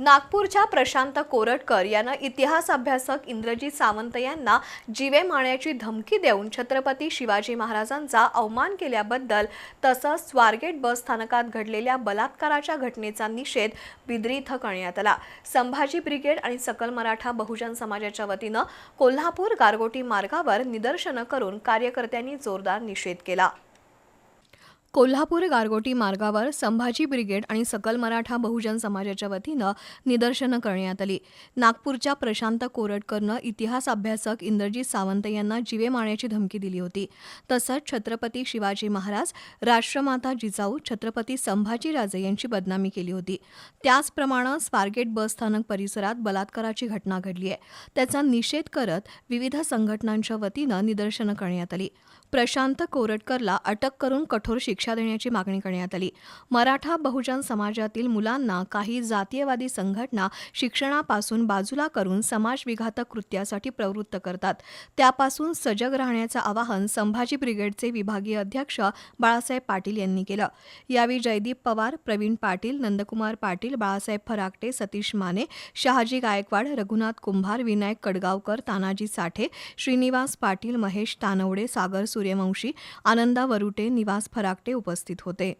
नागपूरच्या प्रशांत कोरटकर यानं इतिहास अभ्यासक इंद्रजीत सावंत यांना जीवे मारण्याची धमकी देऊन छत्रपती शिवाजी महाराजांचा अवमान केल्याबद्दल तसंच स्वारगेट बस स्थानकात घडलेल्या बलात्काराच्या घटनेचा निषेध बिद्री इथं करण्यात आला. संभाजी ब्रिगेड आणि सकल मराठा बहुजन समाजाच्या वतीनं कोल्हापूर गारगोटी मार्गावर निदर्शनं करून कार्यकर्त्यांनी जोरदार निषेध केला. कोल्हापूर गारगोटी मार्गावर संभाजी ब्रिगेड आणि सकल मराठा बहुजन समाजाच्या वतीनं निदर्शनं करण्यात आली. नागपूरच्या प्रशांत कोरटकरनं इतिहास अभ्यासक इंद्रजीत सावंत यांना जीवे मारण्याची धमकी दिली होती. तसंच छत्रपती शिवाजी महाराज राष्ट्रमाता जिजाऊ छत्रपती संभाजीराजे यांची बदनामी केली होती. त्याचप्रमाणे स्वारगेट बस स्थानक परिसरात बलात्काराची घटना घडली आहे. त्याचा निषेध करत विविध संघटनांच्या वतीनं निदर्शनं करण्यात आली. प्रशांत कोरटकरला अटक करून कठोर शिक्षा देण्याची मागणी करण्यात आली. मराठा बहुजन समाजातील मुलांना काही जातीयवादी संघटना शिक्षणापासून बाजूला करून समाजविघातक कृत्यासाठी प्रवृत्त करतात. त्यापासून सजग राहण्याचं आवाहन संभाजी ब्रिगेडचे विभागीय अध्यक्ष बाळासाहेब पाटील यांनी केलं. यावेळी जयदीप पवार प्रवीण पाटील नंदकुमार पाटील बाळासाहेब फराकटे सतीश माने शहाजी गायकवाड रघुनाथ कुंभार विनायक कडगावकर तानाजी साठे श्रीनिवास पाटील महेश तानवडे सागर सूर्यवंशी आनंदा वरुटे निवास फराकटे उपस्थित होते.